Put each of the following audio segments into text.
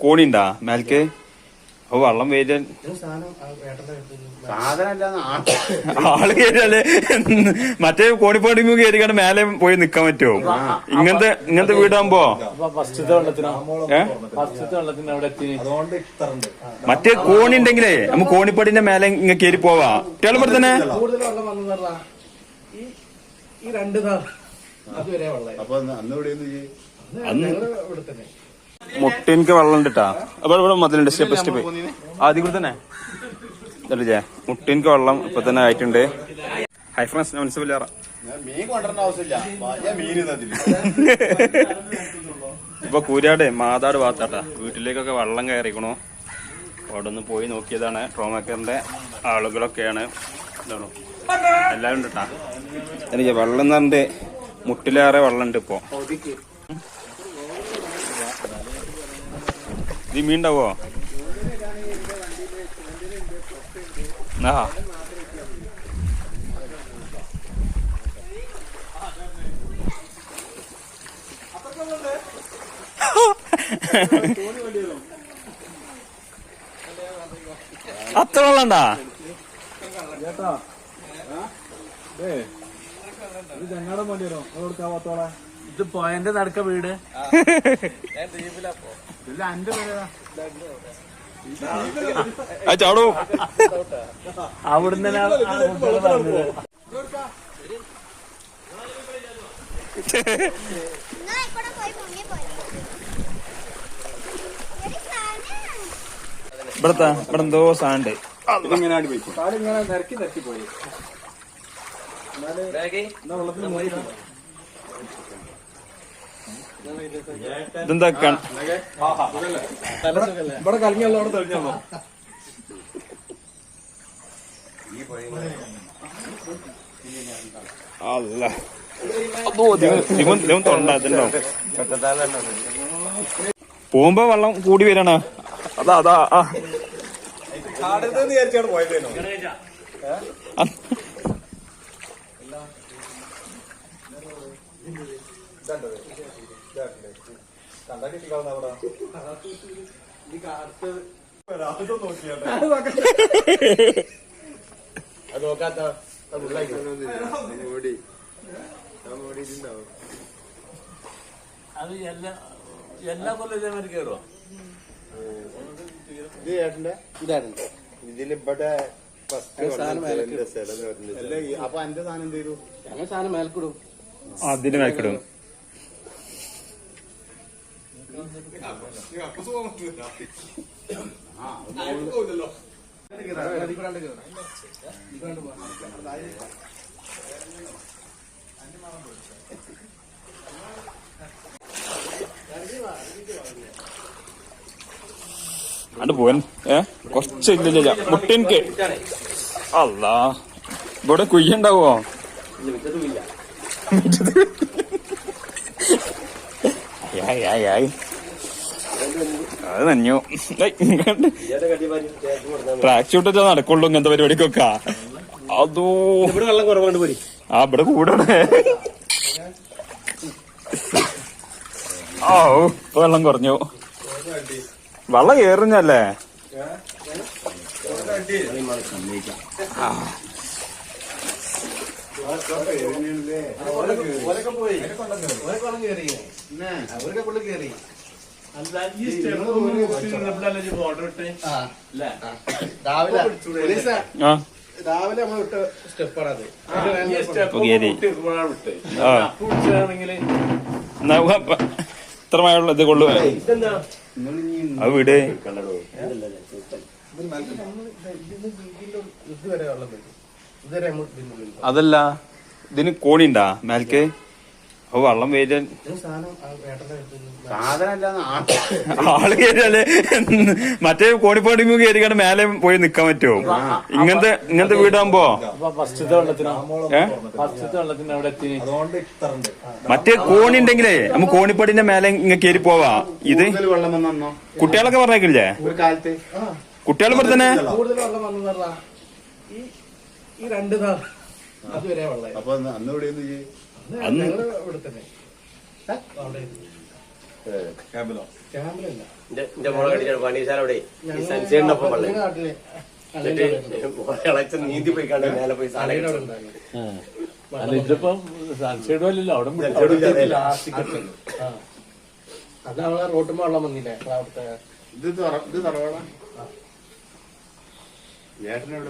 കോണിണ്ടാ മേൽക്ക്? ഓ വെള്ളം വേര് ആൾ കയറിയാൽ മറ്റേ കോണിപ്പാടി കയറിക്കാണ്ട് മേലെ പോയി നിക്കാൻ പറ്റുമോ? ഇങ്ങനത്തെ ഇങ്ങനത്തെ വീടാകുമ്പോ അപ്പൊ മറ്റേ കോണി ഉണ്ടെങ്കിലേ നമ്മ കോണിപ്പാടിന്റെ മേലെ ഇങ്ങ കയറി പോവാ. കുട്ടികളെ ഇവിടെ തന്നെ? അപ്പൊ അന്ന് ഇവിടെ ഇവിടെ മുട്ടിൻക്ക് വെള്ളം ഉണ്ട് കേട്ടാ അപ്പൊ ഇവിടെ മതിലുണ്ട്. സ്റ്റെപ്പ് സ്റ്റെപ്പ് ആദ്യം കൂടെ തന്നെ. ഇതല്ലേ മുട്ടിൻക്ക് വെള്ളം ഇപ്പൊ തന്നെ ആയിട്ടുണ്ട്. ഹൈ ഫ്രണ്ട്സ് ഞാൻ തന്നില്ല ഇപ്പൊ കൂരാട് മാതാട് ഭാഗത്താട്ടാ. വീട്ടിലേക്കൊക്കെ വെള്ളം കയറിക്കണു. അവിടെ ഒന്ന് പോയി നോക്കിയതാണ് ട്രോമാക്കറിന്റെ ആളുകളൊക്കെയാണ്. എല്ലാരും എല്ലാവരും ഉണ്ട് കേട്ടാ എനിക്ക് വെള്ളം എന്ന് പറഞ്ഞിട്ട് മുട്ടിലേറെ വെള്ളം ഉണ്ട് ഇപ്പൊ. ഇത് മീണ്ടാവോ? ആ അത്ര വെള്ളണ്ടാ ഇത് പോയന്റെ നടക്ക വീട് ആ ചാടൂ അവിടുന്ന് തന്നെ പോയന്റെ നടക്ക വീട്. നിങ്ങൾ ഇവിടെ പോയി മുങ്ങി പോയി ഒരു സാധനം ഇവിടത്തെ ഇവിടെ എന്തോ സാണ്ട് ഇങ്ങനെ നിരക്കി നിരക്കി പോയി. ഇതെന്താ ഇവിടെ കലങ്ങിയല്ലോ അവിടെ തെളിഞ്ഞോ അല്ല. ദിവൻ ദിവൻ തൊണ്ട പോകുമ്പോ വെള്ളം കൂടി വരണ. അതാ അതാ ആ. കാർത്ത് അത് നോക്കാത്ത ഓടി അത് എല്ലാ എല്ലാ കൊല്ലം ഇതേമാതിരി കയറുമോ ഇത് ചേട്ടന്റെ ഇതാണ് ഇതിലിവിടെ അപ്പൊ എന്റെ സാധനം എന്ത് ചെയ്തു? ഞങ്ങൾ സാധനം മേൽക്കിടും അതിന് മേക്കിടും അണ്ട് പോവൻ. ഏ? കൊറച്ച് ഇല്ല മുട്ടിൻക്ക്. അല്ല ഇവിടെ കുയ്യുണ്ടാവോ? ആയി ആയി ആയി അത് നഞ്ഞു ട്രാക്ക് ഷൂട്ട് നടക്കുള്ളൂ ഇങ്ങനത്തെ പരിപാടിക്കൊക്കെ. അതോ. ഇവിടെ വെള്ളം കുറവുണ്ട് പോരി. ആ ഇവിടെ കൂടണേ. ഓ ഇപ്പൊ വെള്ളം കുറഞ്ഞു. വെള്ളം ഓരൊക്കെ പോയി. രാവിലെ. നമ്മൾ ഇത്ര മഴയുള്ള ഇത് കൊള്ളു ഇതെന്താ? അത് വീട്. അതല്ല ഇതിന് കോണിണ്ടാ മേൽക്ക്? ഓ വള്ളം സാധനമല്ലാന്ന് ആൾ കയറിയാൽ മറ്റേ കോണിപ്പാടി കയറിക്കാണ്ട് മേലെ പോയി നിക്കാൻ പറ്റുമോ ഇങ്ങനത്തെ ഇങ്ങനത്തെ വീടാകുമ്പോ അപ്പൊ മറ്റേ കോണി ഉണ്ടെങ്കിലേ നമുക്ക് കോണിപ്പാടിന്റെ മേലെ ഇങ്ങ കയറി പോവാ ഇത് കുട്ടികളൊക്കെ പറഞ്ഞേക്കില്ലേ കുട്ടികൾ ഇവിടെ തന്നെ ഈ രണ്ട് നാൾ അതുവരെ വെള്ളം അപ്പൊ അന്ന് ഇവിടെ അന്ന് എന്റെ മോളെ കണ്ടിട്ടാണ് പനീസാരവിടെ ഈ വെള്ളം. നാട്ടിലെ എന്നിട്ട് ഇളച്ച നീന്തി പോയി കണ്ട് മേലെ പോയി സാധനം അല്ല ഇതിപ്പം സൺസൈഡ് അല്ലല്ലോ. അവിടെ അത് അവളെ റോട്ടുമ്പോ വെള്ളം വന്നില്ലേ? അവിടുത്തെ ഇത് ഇത് തറവാട? ഇല്ലേ? ഒന്നര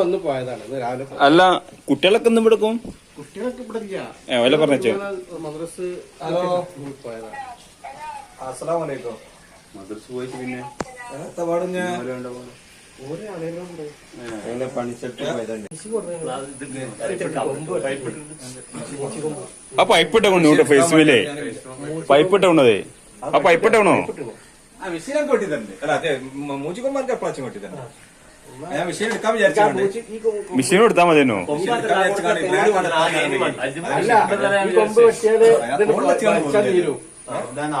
വന്ന് പോയതാണ്. രാവിലെ അല്ല കുട്ടികളൊക്കെ ഒന്നും എടുക്കും കുട്ടികളൊക്കെ ഇവിടെ ഇല്ല. വല്ല പറഞ്ഞു മദ്രസ് പോയതാണ്. മദ്രസ പോയിട്ട് പിന്നെ? ആ പൈപ്പ് ഇട്ടണോ ഇവിടെ ഫേസ്ബുക്കിലേ. പൈപ്പ് ഇട്ടണതേ ആ പൈപ്പ് ഇട്ടണോ ആ വിഷയം കൊട്ടിത്തന്നെ അല്ല വിഷയം എടുക്കാൻ വിചാരിച്ചാണ്ട് മെഷീൻ എടുത്താ മതിയെന്നോ അല്ല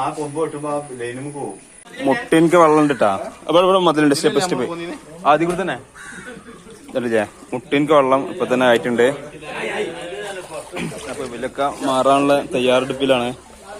ആ കൊമ്പ് വെട്ടുമ്പോ ലൈനും പോകും മുട്ടിൻക്ക് വെള്ളം ഉണ്ടിട്ടാ അപ്പൊ ഇവിടെ മതിലുണ്ട്. Step step. ആദ്യം കൂടെ തന്നെ. ഇതല്ലേ മുട്ടിൻക്ക് വെള്ളം ഇപ്പൊ തന്നെ ആയിട്ടുണ്ട്. അപ്പൊ ഇവരൊക്കെ മാറാനുള്ള തയ്യാറെടുപ്പിലാണ്.